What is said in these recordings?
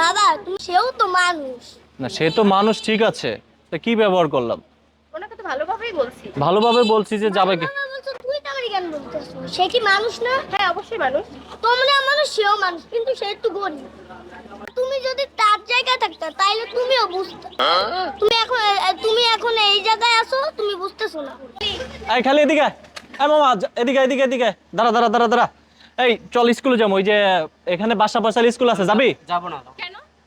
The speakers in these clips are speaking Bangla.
বাবা তুমি সেও তো মানুষ। না সে তো মানুষ ঠিক আছে। তা কি ব্যবহার করলাম? ওনাকে তো ভালোভাবেই বলছি। ভালোভাবে বলছি যে যাবে কি? তুই কেন বলতেছো? সে কি মানুষ না? হ্যাঁ অবশ্যই মানুষ। তোমরা মানুষ সেও মানুষ কিন্তু সে একটু গরিব। তুমি যদি তার জায়গায় থাকতে তাইলে তুমিও বুঝতে তুমি এখন তুমি এখন এই জায়গায় আছো তুমি বুঝতেছো না। এই খালি এদিকে। এই মামা এদিকে এদিকে এদিকে দাঁড়া দাঁড়া দাঁড়া দাঁড়া। এই চল স্কুলে যাব। ওই যে এখানে বাসা বাসার স্কুল আছে যাবি? যাব না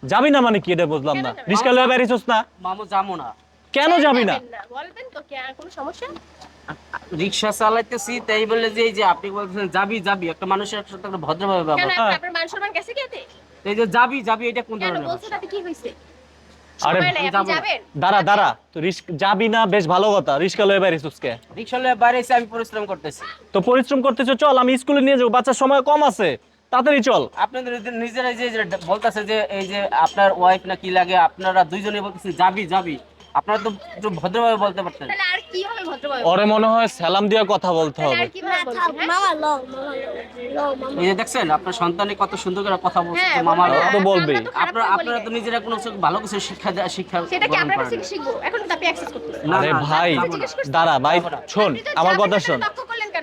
যাবি না মানে কি এটা বুঝলাম না? রিস্কা লয়ে বেরিয়েছিস না? মামু যাব না। কেন যাবি না? বলবেন তো কি কোনো সমস্যা? রিক্সা চালাইতেছি তাই বলে যে এই যে আপনি বলছেন যাবি যাবি। একটা মানুষের সাথে একটা ভদ্রভাবে কেন ব্যবহার। আপনার- আপনার মান সম্মান গেছে কি এতে? এই যে যাবি যাবি এটা কোন ধরনের বলছো তাতে কি হয়েছে? আরে আপনি যাবেন? দাঁড়া দাঁড়া তো রিস্ক যাবি না বেশ ভালো কথা। রিস্কা লয়ে বেরিয়েছিস কে? রিক্সা লয়ে বাইরে এসে আমি পরিশ্রম করতেছি। তো পরিশ্রম করতেছো চল আমি স্কুলে নিয়ে যাব। বাচ্চার সময় কম আছে। তাড়াতাড়ি চল। আপনাদের যে যে বলতেছে যে এই যে আপনার ওয়াইফ না কি লাগে আপনারা দুইজনে বলতেছেন যাবি যাবি। আপনারা তো একটু ভদ্রভাবে বলতে পারতেন। তাহলে আর কি হবে ভদ্রভাবে? ওরে মনে হয় সালাম দিয়ে কথা বলতে হবে। হ্যাঁ? মামা লও মামা লও এই যে দেখছেন আপনার সন্তানে কত সুন্দর করে কথা বলছে হ্যাঁ, মামা। তো। আমরা খারাপ আপনারা আপনারা তো নিজেরা কোনো কিছু ভালো কিছু শিক্ষা দেয়া- শিক্ষা সেটা কি না। শিখব? এখন তো আপনি অ্যাক্সেস করতে না, ভাই দাঁড়া ভাই শোন আমার কথা শোন।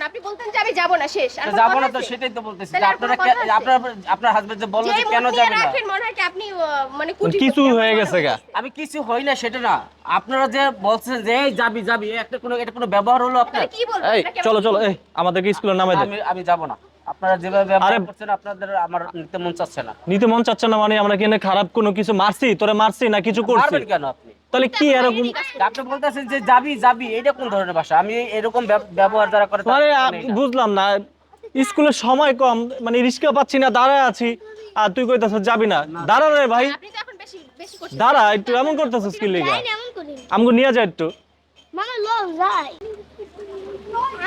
আপনি বলতেন যে আমি যাব না শেষ। যাব না তো সেটাই তো বলতেছি আপনারা কে-? আপনার আপনার হাজবেন্ড যে বলল যে কেন মুখ নিয়ে যাবে না? রাখেন মনে হয় কি আপনি মানে কুটি কিছু হয়ে গেছে গা। আমি কিছু হই না সেটা না। আপনারা যে বলছেন যে এই যাবি যাবি একটা কোনো এটা কোনো ব্যবহার হলো আপনার? কি বলবেন এই চলো চলো এই আমাদেরকে স্কুলের নামে দে। আমি আমি যাব না। আপনারা যেভাবে ব্যবহার করছেন আপনাদের আমার নিতে মন চাচ্ছে না। নিতে মন চাচ্ছে না মানে আমরা কিনে খারাপ কোনো কিছু মারছি? তোরে মারছি না কিছু করছি? পারবেন কেন আপনি? তাহলে কি এরকম আপনি বলতেছেন যে যাবি যাবি এটা কোন ধরনের ভাষা? আমি এরকম ব্যব- ব্যবহার যারা করে মানে। বুঝলাম না। স্কুলের সময় কম মানে রিস্কা পাচ্ছি না দাঁড়ায় আছি। আর তুই কইতাছ যাবি না। দাঁড়া রে ভাই। আপনি তো এখন বেশি বেশি করছেন। দাঁড়া একটু এমন করতেছিস কি লিগা। আমগো নিয়ে যা একটু। মামা লও যাই।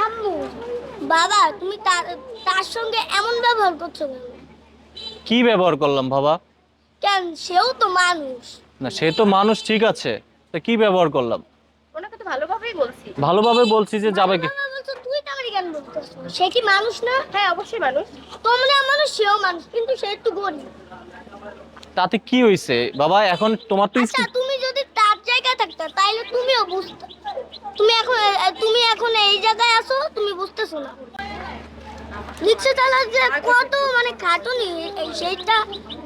আম্মু বাবা তুমি তার তার সঙ্গে এমন ব্যবহার করছ কেন? কি ব্যবহার করলাম বাবা? কেন? সেও তো মানুষ। না সে তো মানুষ ঠিক আছে। তা কি ব্যবহার করলাম? ওনাকে তো ভালোভাবেই বলছি। ভালোভাবে বলছি যে যাবে কি? বলছো তুই বলতেছো সে কি মানুষ না? হ্যাঁ অবশ্যই মানুষ। তোমরা মানুষ সেও মানুষ কিন্তু সে একটু গরিব। তাতে কি হইছে? বাবা এখন তোমার তো আচ্ছা তুমি যদি তার জায়গায় থাকতে তাইলে তুমিও বুঝতে। তুমি এখন তুমি এখন এই জায়গায় আছো তুমি বুঝতেছো না। রিক্সা চালার যে কত মানে খাটুনি এই সেইটা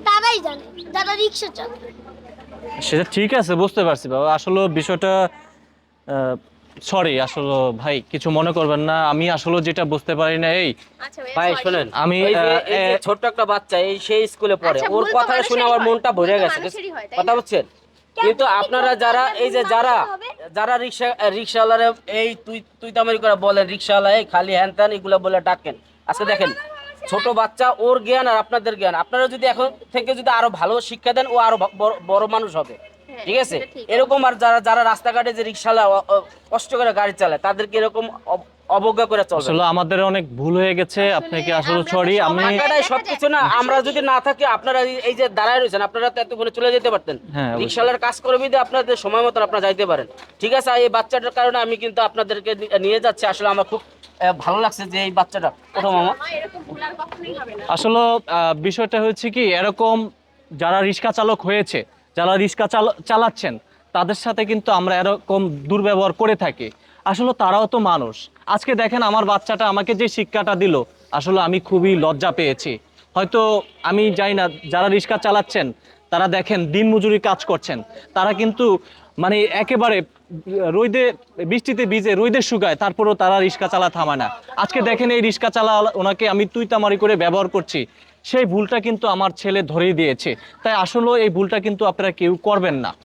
তারাই জানে যারা রিক্সা চালায়। সেটা ঠিক আছে বুঝতে পারছি বাবা। আসলে বিষয়টা সরি আসলে ভাই কিছু মনে করবেন না। আমি আসলে যেটা বুঝতে পারি না এই আচ্ছা ভাই শুনেন আমি, ছোট্ট একটা বাচ্চা এই সেই স্কুলে পড়ে আচ্ছা, ওর কথা শুনে আমার মনটা ভরে গেছে কথা? বুঝছেন? কিন্তু আপনারা যারা এই যে যারা যারা রিক্সা রিক্সাওয়ালারে এই তুই তুই তামারি করে বলেন রিক্সাওয়ালা এই খালি হ্যান ত্যান এগুলো বলে ডাকেন। আজকে দেখেন ছোট বাচ্চা ওর জ্ঞান আর আপনাদের জ্ঞান। আপনারা যদি এখন থেকে যদি আরও ভালো শিক্ষা দেন ও আরও বড়- মানুষ হবে। হ্যাঁ, ঠিক আছে? এরকম আর যারা যারা রাস্তাঘাটে যে অ- কষ্ট করে গাড়ি চালায় তাদেরকে এরকম অবজ্ঞা করে চলবে আসলে আমাদের অনেক ভুল হয়ে গেছে। আপনাকে আসলে সরি? আমি সবকিছু না আমরা যদি না থাকি আপনারা এই- যে দাঁড়ায় রয়েছেন আপনারা তো এতক্ষণে চলে যেতে পারতেন। হ্যাঁ, রিক্সাওয়ালার কাজ করবি দিয়ে আপনাদের সময় মতন আপনারা যাইতে পারেন। ঠিক আছে? এই বাচ্চাটার কারণে আমি কিন্তু আপনাদেরকে নিয়ে যাচ্ছি। আসলে আমার খুব ভালো লাগছে যে এই বাচ্চাটা ওঠো মামা মা, এরকম ভুল আর কখনোই হবে না। আসলে বিষয়টা হচ্ছে কি এরকম যারা রিক্সা চালক হয়েছে যারা রিক্সা চালাচ্ছেন তাদের সাথে কিন্তু আমরা এরকম দুর্ব্যবহার করে থাকি। আসলে তারাও তো মানুষ। আজকে দেখেন আমার বাচ্চাটা আমাকে যে শিক্ষাটা দিল আসলে আমি খুবই লজ্জা পেয়েছি। হয়তো আমি জানি না যারা রিক্সা চালাচ্ছেন তারা দেখেন দিনমজুরি কাজ করছেন। তারা কিন্তু মানে একেবারে রোদে, বৃষ্টিতে ভিজে রোদে শুকায়, তারপরও তারা রিক্সা চালা থামায় না। আজকে দেখেন এই রিক্সা চালা ওনাকে আমি তুই তামারি করে ব্যবহার করছি। সেই ভুলটা কিন্তু আমার ছেলে ধরেই দিয়েছে। তাই আসলে এই ভুলটা কিন্তু আপনারা কেউ করবেন না।